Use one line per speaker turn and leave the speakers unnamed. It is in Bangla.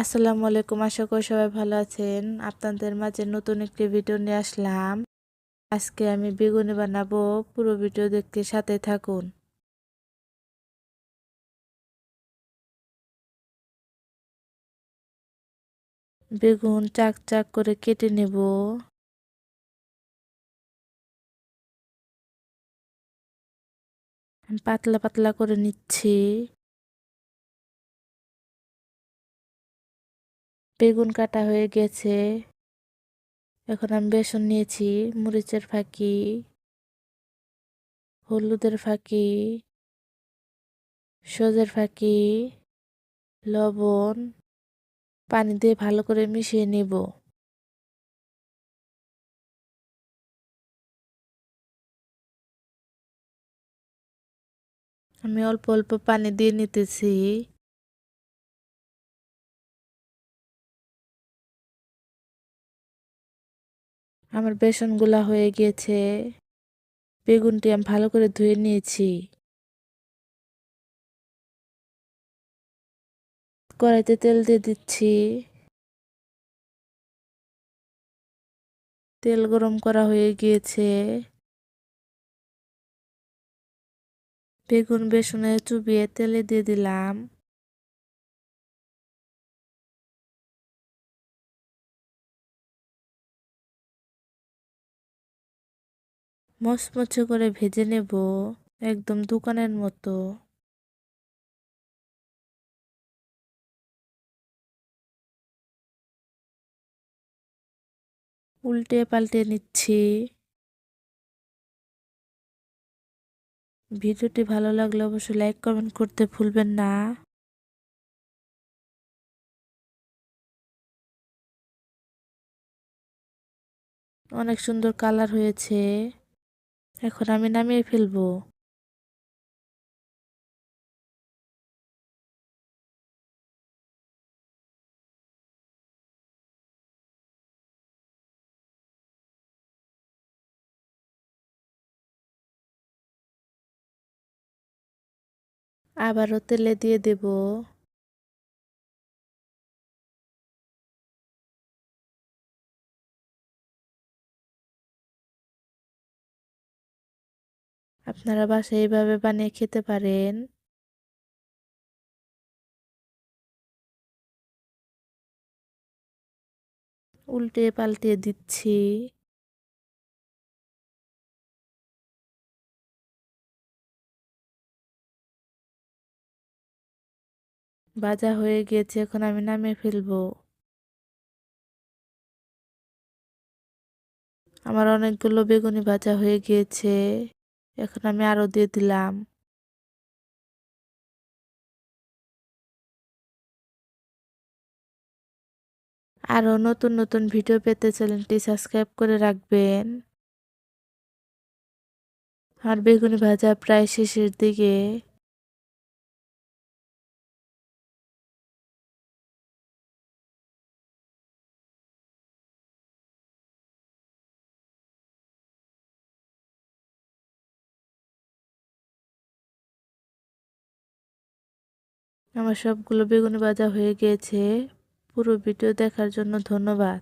আসসালামু আলাইকুম, আশা করি সবাই ভালো আছেন। আপনাদের মাঝে নতুন একটি ভিডিও নিয়ে আসলাম। আজকে আমি বেগুনি বানাবো, পুরো ভিডিও দেখতে সাথে থাকুন। বেগুন চাক চাক করে কেটে নেব। পাতলা পাতলা করে নিচ্ছি। বেগুন কাটা হয়ে গেছে। এখন আমি বেসন নিয়েছি, মরিচের ফাঁকি, হলুদের ফাঁকি, সজের ফাঁকি, লবণ, পানি দিয়ে ভালো করে মিশিয়ে নেব। আমি অল্প অল্প পানি দিয়ে নিতেছি। আমার বেসনগুলা হয়ে গিয়েছে। বেগুনটি আমি ভালো করে ধুয়ে নিয়েছি। কড়াইতে তেল দিয়ে দিচ্ছি। তেল গরম করা হয়ে গিয়েছে। বেগুন, বেসনে চুবিয়ে তেলে দিয়ে দিলাম। মচমচে করে ভেজে নেব একদম দোকানের মতো। উল্টে পাল্টে নিচ্ছি। ভিডিওটি ভালো লাগলে অবশ্যই লাইক, কমেন্ট করতে ভুলবেন না। অনেক সুন্দর কালার হয়েছে। এখন আমি নামিয়ে ফেলব। আবারও তেলে দিয়ে দেব। আপনারা বাসায় এইভাবে বানিয়ে খেতে পারেন। উল্টে পাল্টে দিচ্ছি। ভাজা হয়ে গিয়েছে এখন আমি নামিয়ে ফেলব। আমার অনেকগুলো বেগুনি ভাজা হয়ে গিয়েছে। এখন আমি আরও দিয়ে দিলাম। আরও নতুন নতুন ভিডিও পেতে চ্যানেলটি সাবস্ক্রাইব করে রাখবেন। আর বেগুনি ভাজা প্রায় শেষের দিকে। আমার সবগুলো বেগুনি বাজা হয়ে গিয়েছে পুরো ভিডিও দেখার জন্য ধন্যবাদ।